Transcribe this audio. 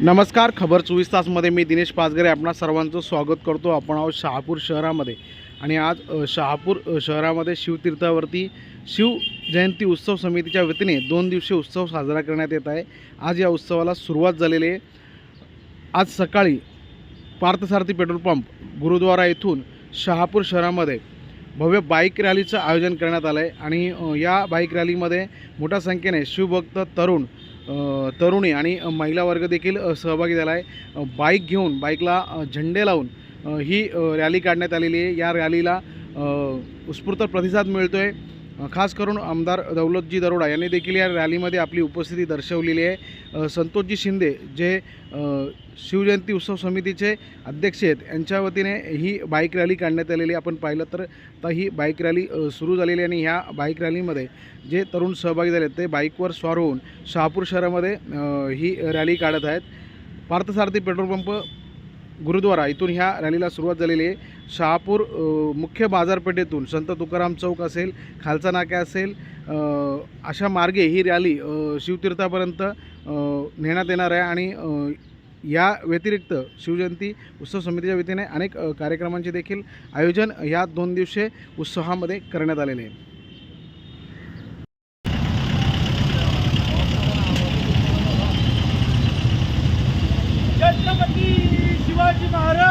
नमस्कार खबर चोवीस तासमध्ये मी दिनेश पाचगरे आपणा सर्वांचं स्वागत करतो. आपण आहोत शहापूर शहरामध्ये. आणि आज शहापूर शहरामध्ये शिवतीर्थावरती शिव जयंती उत्सव समितीच्या वतीने दोन दिवसीय उत्सव साजरा करण्यात येत आहे. आज या उत्सवाला सुरुवात झालेली आहे. आज सकाळी पार्थसारथी पेट्रोल पंप गुरुद्वारा येथून शहापूर शहरामध्ये भव्य बाईक रॅलीचं आयोजन करण्यात आलं आहे आणि या बाईक रॅलीमध्ये मोठ्या संख्येने शिवभक्त तरुण तरुणी आणि महिला वर्ग देखील सहभागी झाला आहे बाईक घेऊन बाईकला झंडे झेंडे लावून ही रॅली काढण्यात आलेली आहे. या रॅलीला उत्स्फूर्त प्रतिसाद मिळतो आहे खास करून आमदार दौलतजी दरोडा यांनी देखील या रॅलीमध्ये आपली उपस्थिती दर्शवलेली आहे. संतोषजी शिंदे जे शिवजयंती उत्सव समितीचे अध्यक्ष आहेत यांच्या वतीने ही बाईक रॅली काढण्यात आलेली आपण पाहिलं तर आता ही बाईक रॅली सुरू झालेली आणि ह्या बाईक रॅलीमध्ये जे तरुण सहभागी झाले ते बाईकवर स्वार होऊन शहापूर शहरामध्ये ही रॅली काढत आहेत. पार्थसारथी पेट्रोल पंप गुरुद्वारा इथून ह्या रॅलीला सुरुवात झालेली आहे. शहापूर मुख्य बाजारपेठेतून संत तुकाराम चौक असेल खालचा नाका असेल अशा मार्गे ही रॅली शिवतीर्थापर्यंत नेण्यात येणार आहे आणि या व्यतिरिक्त शिवजयंती उत्सव समितीच्या वतीने अनेक कार्यक्रमांचे देखील आयोजन या दोन दिवशी उत्सवामध्ये करण्यात आलेले आहे. Acılar Cimarı!